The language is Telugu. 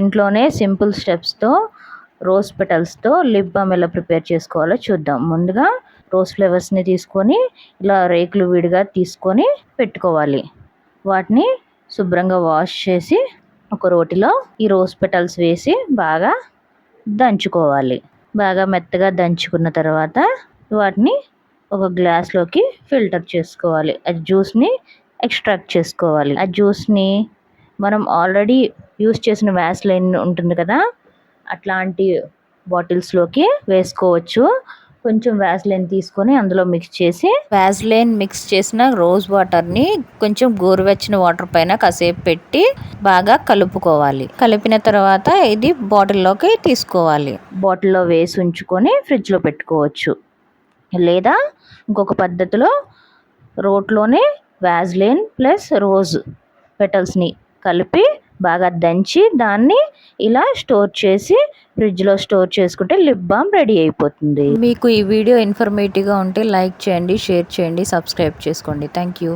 ఇంట్లోనే సింపుల్ స్టెప్స్తో రోజ్ పెటల్స్తో లిప్ బామ్ ఎలా ప్రిపేర్ చేసుకోవాలో చూద్దాం. ముందుగా రోజ్ ఫ్లేవర్స్ని తీసుకొని ఇలా రేకులు విడిగా తీసుకొని పెట్టుకోవాలి. వాటిని శుభ్రంగా వాష్ చేసి ఒక రోటిలో ఈ రోజ్ పెటల్స్ వేసి బాగా దంచుకోవాలి. బాగా మెత్తగా దంచుకున్న తర్వాత వాటిని ఒక గ్లాస్లోకి ఫిల్టర్ చేసుకోవాలి. ఆ జ్యూస్ని ఎక్స్ట్రాక్ట్ చేసుకోవాలి. ఆ జ్యూస్ని మనం ఆల్రెడీ యూస్ చేసిన వ్యాస్లైన్ ఉంటుంది కదా అట్లాంటి బాటిల్స్లోకి వేసుకోవచ్చు. కొంచెం వ్యాస్లైన్ తీసుకొని అందులో మిక్స్ చేసి వ్యాస్లైన్ మిక్స్ చేసిన రోజ్ వాటర్ని కొంచెం గోరువెచ్చని వాటర్ పైన కాసేపు పెట్టి బాగా కలుపుకోవాలి. కలిపిన తర్వాత ఇది బాటిల్లోకి తీసుకోవాలి. బాటిల్లో వేసి ఉంచుకొని ఫ్రిడ్జ్లో పెట్టుకోవచ్చు. లేదా ఇంకొక పద్ధతిలో రోట్లోనే వ్యాజ్లైన్ ప్లస్ రోజ్ పెటల్స్ని కలిపి బాగా దంచి దాన్ని ఇలా స్టోర్ చేసి ఫ్రిడ్జ్లో స్టోర్ చేసుకుంటే లిప్ బామ్ రెడీ అయిపోతుంది. మీకు ఈ వీడియో ఇన్ఫర్మేటివ్గా ఉంటే లైక్ చేయండి షేర్ చేయండి సబ్స్క్రైబ్ చేసుకోండి. Thank you